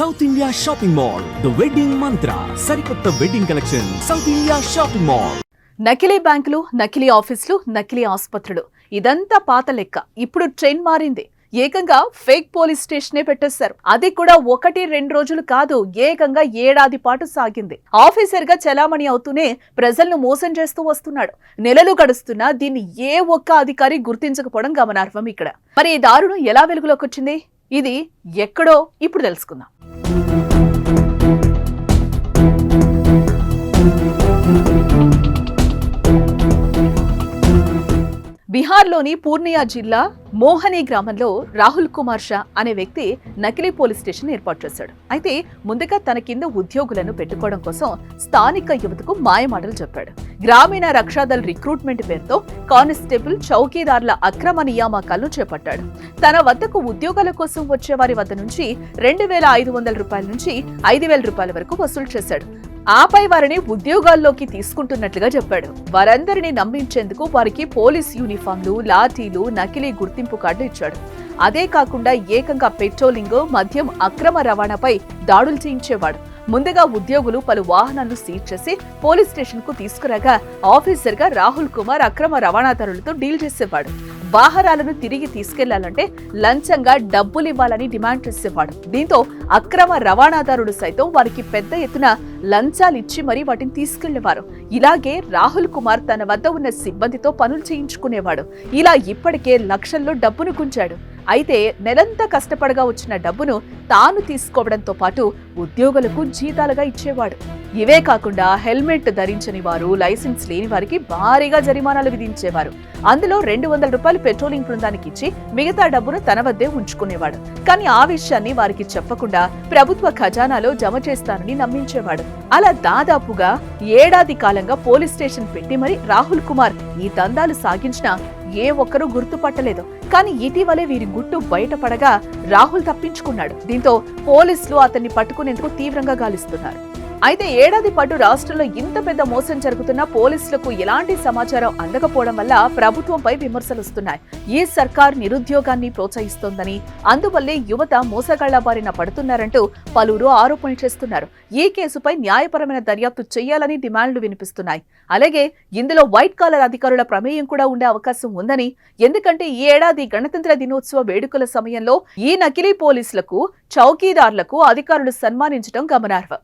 South India shopping mall the wedding మంత్ర సరికొత్త wedding collection South India shopping mall నకిలీ బ్యాంకులు నకిలీ ఆఫీసులు నకిలీ ఆసుపత్రులు. ఇదంతా పాత లెక్క. ఇప్పుడు ట్రెండ్ మారింది. ఏకంగా ఫేక్ పోలీస్ స్టేషనే పెట్టేశారు. అది కూడా ఒకటి రెండు రోజులు కాదు ఏకంగా ఏడాది పాటు సాగింది. ఆఫీసర్గా చలామణి అవుతూనే ప్రజలను మోసం చేస్తూ వస్తున్నాడు. నెలలు గడుస్తున్నా దీన్ని ఏ ఒక్క అధికారి గుర్తించకపోవడం గమనార్హం ఇక్కడ. మరి ఈ దారుణం ఎలా వెలుగులోకి వచ్చింది? ఇది ఎక్కడో ఇప్పుడు తెలుసుకుందాం. బీహార్లోని పూర్ణియా జిల్లా మోహనీ గ్రామంలో రాహుల్ కుమార్ షా అనే వ్యక్తి నకిలీ పోలీస్ స్టేషన్ ఏర్పాటు చేశాడు. అయితే ముందుగా తన కింద ఉద్యోగులను పెట్టుకోవడం కోసం స్థానిక యువతకు మాయమాటలు చెప్పాడు. గ్రామీణ రక్షాదళ రిక్రూట్మెంట్ పేరుతో కానిస్టేబుల్ చౌకీదార్ల అక్రమ నియామకాలను చేపట్టాడు. తన వద్దకు ఉద్యోగాల కోసం వచ్చే వారి వద్ద నుంచి రెండు వేల ఐదు వందల రూపాయల నుంచి ఐదు వేల రూపాయల వరకు వసూలు చేశాడు. ఆపై వారిని ఉద్యోగాల్లోకి తీసుకుంటున్నట్లుగా చెప్పాడు. వారందరినీ నమ్మించేందుకు వారికి పోలీస్ యూనిఫామ్లు లాఠీలు నకిలీ గుర్తింపు కార్డు ఇచ్చాడు. అదే కాకుండా ఏకంగా పెట్రోలింగ్ మద్యం అక్రమ రవాణాపై దాడులు చేయించేవాడు. ముందుగా ఉద్యోగులు పలు వాహనాలను సీజ్ చేసి పోలీస్ స్టేషన్కు తీసుకురాగా ఆఫీసర్గా రాహుల్ కుమార్ అక్రమ రవాణాదారులతో డీల్ చేసేవాడు. వాహనాలను తిరిగి తీసుకెళ్ళాలంటే లంచంగా డబ్బులు ఇవ్వాలని డిమాండ్ చేసేవాడు. దీంతో అక్రమ రవాణాదారుడు సైతం వారికి పెద్ద ఎత్తున లంచాలు ఇచ్చి మరీ వాటిని తీసుకెళ్ళేవారు. ఇలాగే రాహుల్ కుమార్ తన వద్ద ఉన్న సిబ్బందితో పనులు చేయించుకునేవాడు. ఇలా ఇప్పటికే లక్షల్లో డబ్బును గుంచాడు అయితే నెలంతా కష్టపడగా వచ్చిన డబ్బును తాను తీసుకోవడంతో పాటు ఉద్యోగులకు జీతాలుగా ఇచ్చేవాడు. ఇవే కాకుండా హెల్మెట్ ధరించని వారు లైసెన్స్ లేని వారికి భారీగా జరిమానాలు విధించేవారు. అందులో రెండు వందల రూపాయలు పెట్రోలింగ్ బృందానికి ఇచ్చి మిగతా డబ్బును తన వద్దే ఉంచుకునేవాడు. కానీ ఆ విషయాన్ని వారికి చెప్పకుండా ప్రభుత్వ ఖజానాలో జమ చేస్తానని నమ్మించేవాడు. అలా దాదాపుగా ఏడాది కాలంగా పోలీస్ స్టేషన్ పెట్టి మరి రాహుల్ కుమార్ ఈ దందాలు సాగించినా ఏ ఒక్కరూ గుర్తుపట్టలేదు. కానీ ఇటీవలే వీరి గుట్టు బయటపడగా రాహుల్ తప్పించుకున్నాడు. దీంతో పోలీసులు అతన్ని పట్టుకునేందుకు తీవ్రంగా గాలిస్తున్నారు. అయితే ఏడాది పాటు రాష్ట్రంలో ఇంత పెద్ద మోసం జరుగుతున్నా పోలీసులకు ఎలాంటి సమాచారం అందకపోవడం వల్ల ప్రభుత్వంపై విమర్శలు వస్తున్నాయి. ఈ సర్కార్ నిరుద్యోగాన్ని ప్రోత్సహిస్తోందని అందువల్లే యువత మోసగాళ్ళ బారిన పడుతున్నారంటూ పలువురు ఆరోపణలు చేస్తున్నారు. ఈ కేసుపై న్యాయపరమైన దర్యాప్తు చేయాలని డిమాండ్లు వినిపిస్తున్నాయి. అలాగే ఇందులో వైట్ కాలర్ అధికారుల ప్రమేయం కూడా ఉండే అవకాశం ఉందని ఎందుకంటే ఈ ఏడాది గణతంత్ర దినోత్సవ వేడుకల సమయంలో ఈ నకిలీ పోలీసులకు చౌకీదార్లకు అధికారులు సన్మానించడం గమనార్హం.